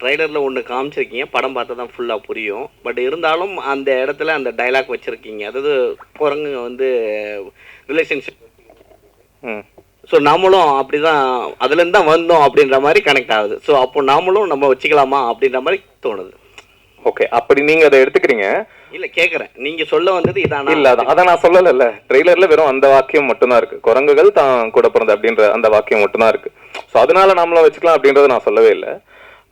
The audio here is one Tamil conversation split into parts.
ட்ரைலரில் ஒன்று காமிச்சிருக்கீங்க படம் பார்த்தா தான் ஃபுல்லாக புரியும். பட் இருந்தாலும் அந்த இடத்துல அந்த டைலாக் வச்சுருக்கீங்க. அதாவது குரங்குங்க வந்து ரிலேஷன்ஷிப் ம். ஸோ நாமளும் அப்படி தான் அதுலேருந்து தான் வந்தோம் அப்படின்ற மாதிரி கனெக்ட் ஆகுது. ஸோ அப்போ நாமளும் நம்ம வச்சுக்கலாமா அப்படின்ற மாதிரி தோணுது. ஓகே அப்படி நீங்க அதை எடுத்துக்கிறீங்க? இல்லை கேட்குறேன் நீங்கள் சொல்ல வந்தது இதானா. இல்ல அதான் அதை நான் சொல்லலைல்ல. ட்ரெய்லர்ல வெறும் அந்த வாக்கியம் மட்டும்தான் இருக்கு. குரங்குகள் தான் கூட பிறந்த அப்படின்ற அந்த வாக்கியம் மட்டும்தான் இருக்கு. ஸோ அதனால நாமளும் வச்சுக்கலாம் அப்படின்றத நான் சொல்லவே இல்லை.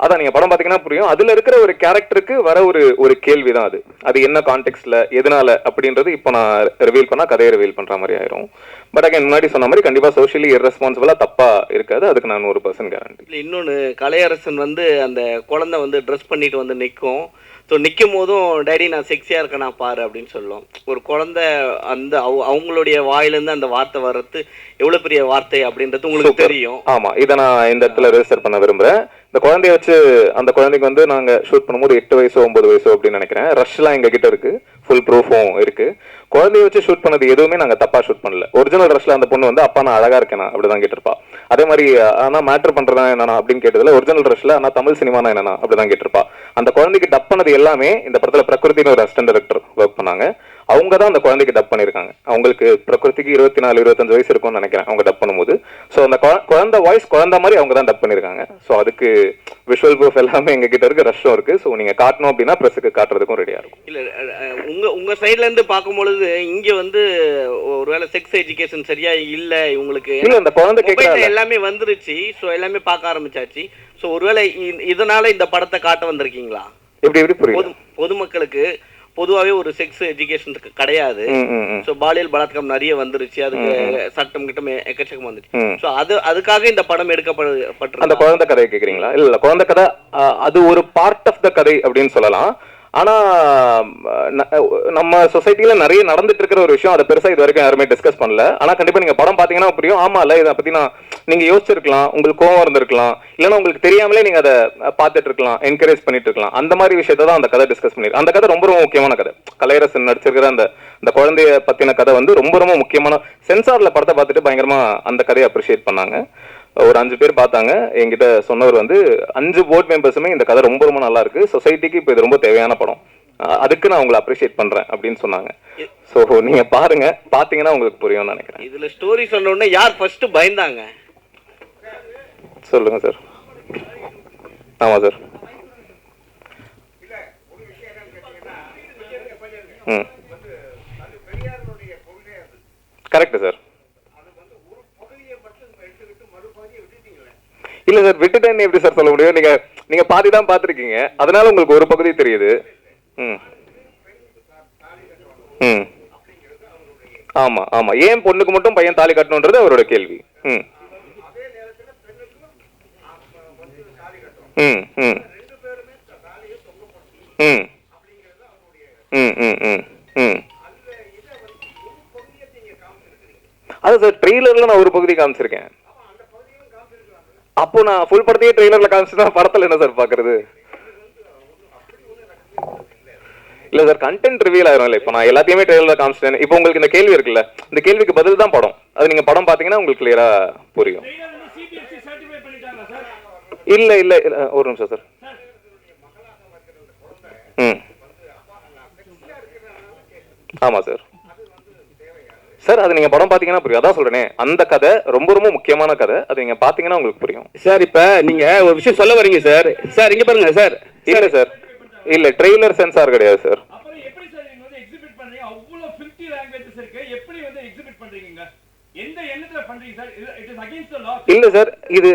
அதான் நீங்க படம் பாத்தீங்கன்னா புரியும். அதுல இருக்கிற ஒரு கேரக்டருக்கு வர ஒரு ஒரு கேள்வி தான் அது. அது என்ன கான்டெக்ட்ல எதனால அப்படின்றது இப்போ நான் ரிவீல் பண்ணா கதையை ரிவீல் பண்ற மாதிரி ஆயிரும். பட் அகைன் முன்னாடி சொன்ன மாதிரி கண்டிப்பா சோஷியலி irresponsible-ஆ தப்பா இருக்காது. அதுக்கு நான் நூறு பர்சன்ட் கேரண்டி இன்னொன்று கலையரசன் வந்து அந்த குழந்தை வந்து ட்ரெஸ் பண்ணிட்டு வந்து நிற்கும் ஸோ நிற்கும் போதும் டேடி நான் செக்ஸியாக இருக்கேனா பாரு அப்படின்னு சொல்லும் ஒரு குழந்தை அந்த அவ- அவங்களுடைய வாயிலேருந்து அந்த வார்த்தை வர்றது எவ்வளோ பெரிய வார்த்தை அப்படின்றது உங்களுக்கு தெரியும். ஆமா. இதை நான் இந்த இடத்துல ரெஜிஸ்டர் பண்ண விரும்புறேன். இந்த குழந்தைய வச்சு அந்த குழந்தைக்கு வந்து நாங்க ஷூட் பண்ணும்போது எட்டு வயசோ ஒன்பது வயசோ அப்படின்னு நினைக்கிறேன். ரஷ்லாம் எங்க கிட்ட இருக்கு. ஃபுல் ப்ரூஃபும் இருக்கு. குழந்தைய வச்சு ஷூட் பண்ணது எதுவுமே நாங்க தப்பா ஷூட் பண்ணல. ஒரிஜினல் ரஷ்ல அந்த பொண்ணு வந்து அப்பா நான் அழகா இருக்கேனா அப்படிதான் கேட்டிருப்பா அதே மாதிரி ஆனா மேட்டர் பண்றதா என்னன்னா அப்படின்னு கேட்டதுல ஒரிஜினல் ரஷ்ல ஆனா தமிழ் சினிமானா என்னன்னா அப்படிதான் கேட்டிருப்பா அந்த குழந்தைக்கு டப் பண்ணது எல்லாமே இந்த படத்துல பிரகிருத்தின்னு ஒரு அசிஸ்டன்ட் டைரக்டர் ஒர்க் பண்ணாங்க. அவங்க தான் அந்த குழந்தைக்கு டப் பண்ணியிருக்காங்க அவங்களுக்கு பிரகிருதிக்கு இருபத்தி நாலு இருபத்தஞ்சு வயசு இருக்கும்னு நினைக்கிறேன் அவங்க டப் பண்ணும்போது. ஸோ அந்த குழ- குழந்தை வாய்ஸ் குழந்தை மாதிரி அவங்க தான் டப் பண்ணியிருக்காங்க ஸோ அதுக்கு விஷுவல் ப்ரூஃப் எல்லாமே எங்க கிட்ட இருக்கு ரஷ்ஷும் இருக்கு. ஸோ நீங்க காட்டணும் அப்படின்னா ப்ரெஸ்ஸுக்கு காட்டுறதுக்கும் ரெடியா இருக்கும். இல்லை உங்க உங்க சைட்ல இருந்து பார்க்கும்பொழுது இங்க வந்து ஒருவேளை செக்ஸ் எஜுகேஷன் சரியா இல்லை இவங்களுக்கு இல்ல இந்த குழந்தை கேட்கறாங்க எல்லாமே வந்துருச்சு. ஸோ எல்லாமே பார்க்க ஆரம்பிச்சாச்சு. ஸோ ஒருவேளை இதனால இந்த படத்தை காட்ட வந்திருக்கீங்களா? எப்படி எப்படி புரியுது பொது பொதுமக்களுக்கு பொதுவாகவே ஒரு செக்ஸ் எஜுகேஷன் கிடையாது. ஸோ பாலியல் பலாத்காரம் நிறைய வந்துருச்சு. அதுக்கு சட்டம் கிட்டம் எக்கச்சக்கம் வந்துருச்சு ம். ஸோ அது அதுக்காக இந்த படம் அந்த எடுக்கப்பட்டிருக்கு குழந்தை கதையை கேக்குறீங்களா? இல்ல இல்ல குழந்தை கதை அது ஒரு பார்ட் ஆஃப் த கதை அப்படின்னு சொல்லலாம். ஆனா நம்ம சொசைட்டில நிறைய நடந்துட்டு இருக்கிற ஒரு விஷயம் அதை பெருசா இது வரைக்கும் யாருமே டிஸ்கஸ் பண்ணல. ஆனா கண்டிப்பா நீங்க படம் பாத்தீங்கன்னா புரியும். ஆமா இல்ல இதை பத்தி நான் நீங்க யோசிச்சிருக்கலாம். உங்களுக்கு கோவம் இருந்திருக்கலாம். இல்லைன்னா உங்களுக்கு தெரியாமலே நீங்க அதை அஹ், பார்த்துட்டு இருக்கலாம் என்கரேஜ் பண்ணிட்டு இருக்கலாம் அந்த மாதிரி விஷயத்தை தான் அந்த கதை டிஸ்கஸ் பண்ணிருக்கு. அந்த கதை ரொம்ப ரொம்ப முக்கியமான கதை. கலையரசன் நடிச்சிருக்கிற அந்த அந்த குழந்தைய பத்தின கதை வந்து ரொம்ப ரொம்ப முக்கியமான சென்சார்ல படத்தை பார்த்துட்டு பயங்கரமா அந்த கதையை அப்ரிஷியேட் பண்ணாங்க. ஒரு அஞ்சு பேர் பார்த்தாங்க. என்கிட்ட சொன்னவர் வந்து அஞ்சு போர்ட் மெம்பர்ஸுமே இந்த கதை ரொம்ப ரொம்ப நல்லா இருக்கு. சொசைட்டிக்கு இப்போ இது ரொம்ப தேவையான படம். அதுக்கு நான் உங்களை அப்ரிஷியேட் பண்றேன் அப்படின்னு சொன்னாங்க. ஸோ நீங்க பாருங்க. பாத்தீங்கன்னா உங்களுக்கு புரியும்னு நினைக்கிறேன். இதுல ஸ்டோரி சொன்ன உடனே யார் ஃபர்ஸ்ட் பயந்தாங்க? சொல்லுங்க சார் ஆமா சார் ம் கரெக்ட் சார் இல்ல சார் விட்டுட்டேன்னு எப்படி சார் சொல்ல முடியும்? நீங்க நீங்க பாதி தான் பாத்திருக்கீங்க அதனால உங்களுக்கு ஒரு பகுதி தெரியுது. ம். ம். ஆமா ஆமா. ஏன் பொண்ணுக்கு மட்டும் பையன் தாலி கட்டணுன்றது அவரோட கேள்வி. ம். ம் ம். ம். ம் ம் ம் ம். அது சார் ட்ரெய்லர்ல நான் ஒரு பகுதி காமிச்சிருக்கேன். அப்போ நான் ஃபுல் படத்தையே ட்ரெய்லர்ல காமிச்சுட்டா படத்துல என்ன சார் பாக்குறது? இல்ல சார் கண்டென்ட் ரிவீல் ஆயிரும் இல்ல. இப்போ நான் எல்லாத்தையுமே ட்ரெய்லர்ல காமிச்சிட்டேன். இப்போ உங்களுக்கு இந்த கேள்வி இருக்குல்ல? இந்த கேள்விக்கு பதில் தான் படம். அது நீங்க படம் பாத்தீங்கன்னா உங்களுக்கு கிளியரா புரியும். இல்லை இல்லை இல்லை இல்ல இல்ல, ஒரு நிமிஷம் சார் ம். ஆமா சார் சார் அது நீங்க படம் பாத்தீங்கன்னா புரியும். அதான் சொல்றேன். அந்த கதை ரொம்ப ரொம்ப முக்கியமான கதை. அது நீங்க பாத்தீங்கன்னா உங்களுக்கு புரியும். சார் இப்ப நீங்க ஒரு விஷயம் சொல்ல வரீங்க சார். சார் இங்க பாருங்க சார். இல்ல சார் இல்ல ட்ரெய்லர் சென்சார் கிடையாது சார். இல்ல சார் இது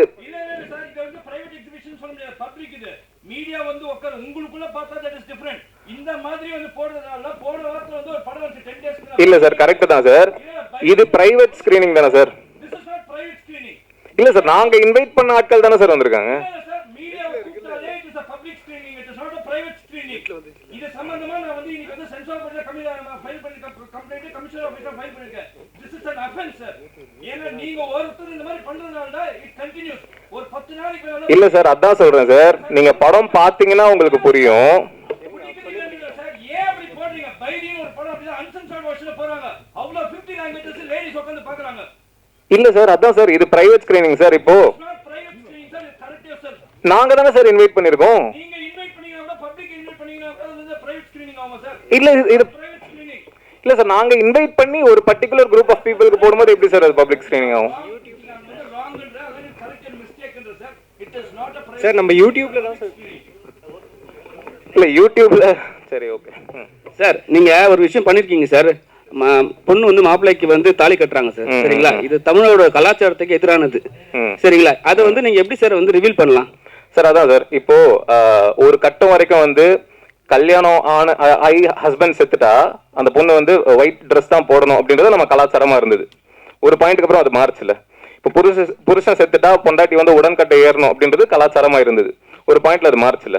மீடியா வந்து உங்களுக்குள்ள பார்த்தா டிஃபரெண்ட் இந்த மாதிரி வந்து போடுறதுனால போன வாரத்துல வந்து ஒரு படம் வந்து 10 டேஸ்க்கு இல்ல சார் கரெக்ட் தான் சார். இது பிரைவேட் ஸ்கிரீனிங் தானே sir. This is not private screening இல்ல சார் நாங்க இன்வைட் பண்ண ஆட்கள் தானே சார் வந்திருக்காங்க. இல்ல sir media கூப்பிட்டாலே it is a public screening. It is not a private screening. இது சம்பந்தமா நான் வந்து இன்னைக்கு வந்து சென்சார் போர்ட்ல கமிஷன் ஃபைல் பண்ணி கம்ப்ளைண்ட் கமிஷனர் ஆபீஸ்ல ஃபைல் பண்ணிருக்கேன். This is an offense sir ஏன்னா நீங்க ஒருத்தர் இந்த மாதிரி பண்றதுனால தான் இட் கண்டினியூஸ் ஒரு 10 நாளைக்கு மேல இல்ல சார் அதான் சொல்றேன் சார். நீங்க படம் பாத்தீங்கன்னா உங்களுக்கு புரியும் சார் ஏன் அப்படி போடுறீங்க பைடின்னு ஒரு படம் அப்படிதான் வெர்ஷன்ல போறாங்க. அவ்வளவு 50 லாங்குவேஜஸ் லேடிஸ் உட்கார்ந்து பாக்குறாங்க இல்ல சார் அதான் சார் இது பிரைவேட் ஸ்கிரீனிங் சார் இப்போ. நாங்க தானே சார் இன்வைட் பண்ணிருக்கோம். நீங்க இன்வைட் பண்ணீங்கன்னா கூட பப்ளிக் இன்வைட் பண்ணீங்கன்னா கூட அது வந்து பிரைவேட் ஸ்கிரீனிங் ஆகும் சார் இல்ல இது- இது பிரைவேட் ஸ்கிரீனிங் இல்ல சார் நாங்க இன்வைட் பண்ணி ஒரு பர்டிகுலர் குரூப் ஆஃப் பீப்புளுக்கு போடும்போது எப்படி சார் அது பப்ளிக் ஸ்கிரீனிங் ஆகும்? Sir it is not a private sir நம்ம யூடியூப்ல தான் சார். இல்ல யூடியூப்ல சரி ஓகே சார் நீங்க ஒரு விஷயம் பண்ணிருக்கீங்க சார் பொண்ணு வந்து மாப்பிள்ளைக்கு வந்து தாலி கட்டுறாங்க சார் சரிங்களா. இது தமிழோட கலாச்சாரத்துக்கு எதிரானது. சரிங்களா? அதை வந்து நீங்க எப்படி சார் வந்து ரிவீல் பண்ணலாம்? சார் அதான் சார். இப்போ ஒரு கட்டம் வரைக்கும் வந்து கல்யாணம் ஆன ஐ ஹஸ்பண்ட் செத்துட்டா அந்த பொண்ணு வந்து ஒயிட் ட்ரெஸ் தான் போடணும் அப்படின்றது நம்ம கலாச்சாரமா இருந்தது. ஒரு பாயிண்ட்க்கு அப்புறம் அது மாறுச்சுல இப்போ புருஷன் புருஷன் செத்துட்டா பொண்டாட்டி வந்து உடன்கட்டை ஏறணும் அப்படின்றது கலாச்சாரமா இருந்தது. ஒரு பாயிண்ட்ல அது மாறுச்சுல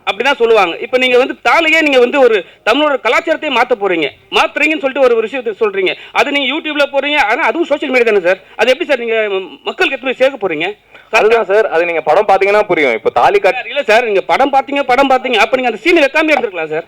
அப்படிதான் சொல்லுவாங்க. இப்போ நீங்க வந்து தாலியே நீங்க வந்து ஒரு தமிழோட கலாச்சாரத்தையே மாத்த போறீங்க. மாத்துறீங்கன்னு சொல்லிட்டு ஒரு விஷயத்தை சொல்றீங்க. அது நீங்க யூடியூப்ல போறீங்க. ஆனா அதுவும் சோஷியல் மீடியா தானே சார்? அது எப்படி சார் நீங்க மக்களுக்கு போய் சேர்க்க போறீங்க? அதுதான் சார். அது நீங்க படம் பாத்தீங்கன்னா புரியும். இப்போ தாலி கட் சார், இல்ல சார். நீங்க படம் பாத்தீங்க படம் பாத்தீங்க அப்ப நீங்க அந்த சீன் வைக்காம இருந்திருக்கலாம் சார்.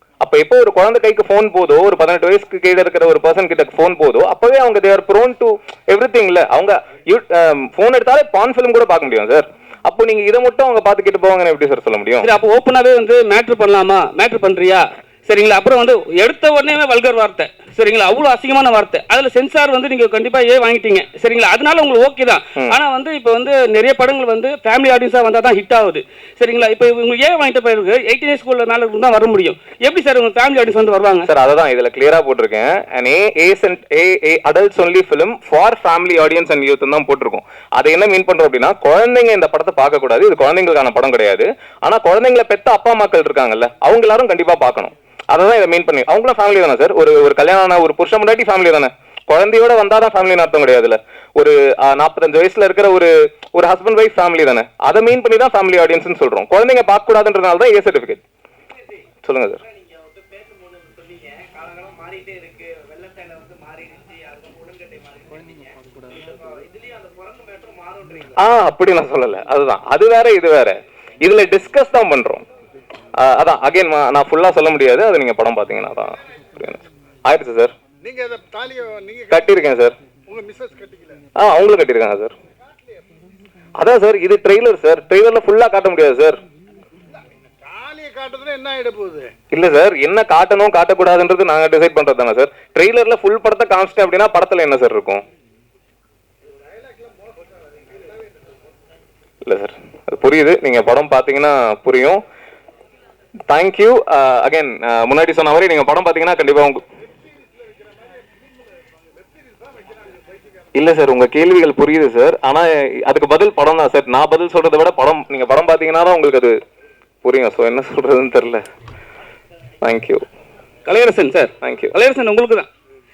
அப்ப எப்போ ஒரு குழந்தை கைக்கு ஃபோன் போதோ ஒரு பதினெட்டு வயசுக்கு கீழே இருக்கிற ஒரு பர்சன் கிட்ட ஃபோன் போதோ அப்பவே அவங்க தேர் ப்ரோன் டு எவ்ரி திங்ல அவங்க ஃபோன் um, எடுத்தாலே பான் ஃபிலிம் கூட பார்க்க முடியும் சார் அப்போ நீங்க இதை மட்டும் அவங்க பார்த்துக்கிட்டு போவாங்கன்னு எப்படி சார் சொல்ல முடியும்? சரி அப்போ ஓப்பனாவே வந்து மேட்ரு பண்ணலாமா? மேட்ரு பண்றியா? சரிங்களா? அப்புறம் வந்து எடுத்த உடனே வல்கர் வார்த்தை. சரிங்களா? அவ்வளவு அசிங்கமான வார்த்தை. அதுல சென்சார் வந்து நீங்க கண்டிப்பா ஏ வாங்கிட்டீங்க. சரிங்களா? அதனால உங்களுக்கு ஓகே தான். ஆனா வந்து இப்போ வந்து நிறைய படங்கள் வந்து ஃபேமிலி ஆடியன்ஸா வந்தா தான் ஹிட் ஆகுது. சரிங்களா? இப்போ இவங்க ஏன் வாங்கிட்ட பிறகு எயிட்டீன் இயர்ஸ் உள்ள மேல தான் வர முடியும். எப்படி சார் உங்க ஃபேமிலி ஆடியன்ஸ் வந்து வருவாங்க? சார் அததான் இதுல கிளியரா போட்டிருக்கேன். And A and A A adults only film for family audience and youth தான் போட்டிருக்கோம். அதை என்ன மீன் பண்றோம் அப்படின்னா குழந்தைங்க இந்த படத்தை பார்க்க கூடாது இது குழந்தைங்களுக்கான படம் கிடையாது. ஆனா குழந்தைங்களை பெத்த அப்பா அம்மாக்கள் இருக்காங்கல்ல அவங்க எல்லாரும் கண்டிப்பா பார்க்கணும். அதை தான் இதை மீன் பண்ணி அவங்களும் ஃபேமிலி தானே சார் ஒரு ஒரு கல்யாணம் ஒரு புருஷன் முன்னாடி ஃபேமிலி தானே? குழந்தையோட வந்தாதான் ஃபேமிலின்னு அர்த்தம் கிடையாதுல்ல. ஒரு நாற்பத்தஞ்சு வயசுல இருக்கிற ஒரு ஒரு ஹஸ்பண்ட் ஒய்ஃப் ஃபேமிலி தானே? அதை மீன் பண்ணி தான் ஃபேமிலி ஆடியன்ஸ்னு சொல்றோம். குழந்தைங்க பார்க்க கூடாதுன்றதுனால தான் ஏ சர்டிஃபிகேட் சொல்லுங்க சார் ஆ அப்படி நான் சொல்லல. அதுதான். அது வேற இது வேற. இதுல டிஸ்கஸ் தான் பண்றோம். அதான் அகைன் நான் ஃபுல்லா சொல்ல முடியாது. அது நீங்க படம் பாத்தீங்கன்னா தான். ஆயிடுச்சு சார் நீங்க அந்த தாலியை நீங்க கட்டியிருக்கேன் சார் ஆ அவங்களும் கட்டியிருக்காங்க சார் அதான் சார் இது ட்ரெய்லர் சார் ட்ரெய்லர்ல ஃபுல்லா காட்ட முடியாது சார் இல்ல சார் என்ன காட்டணும் காட்டக்கூடாதுன்றது நாங்க டிசைட் பண்றது தானே சார் ட்ரெய்லர்ல ஃபுல் படத்தை காமிச்சிட்டேன் அப்படின்னா படத்துல என்ன சார் இருக்கும்? இல்ல சார் அது புரியுது. நீங்க படம் பாத்தீங்கன்னா புரியும். தேங்க்யூ அகைன் முன்னாடி சொன்ன மாதிரி நீங்க படம் பாத்தீங்கன்னா கண்டிப்பா உங்க இல்ல சார் உங்க கேள்விகள் புரியுது சார் ஆனா அதுக்கு பதில் படம் தான் சார் நான் பதில் சொல்றதை விட படம் நீங்க படம் பாத்தீங்கன்னா தான் உங்களுக்கு அது புரியும். ஸோ என்ன சொல்றதுன்னு தெரியல. Thank you Kalaiyarasan sir thank you Kalaiyarasan உங்களுக்கு தான்.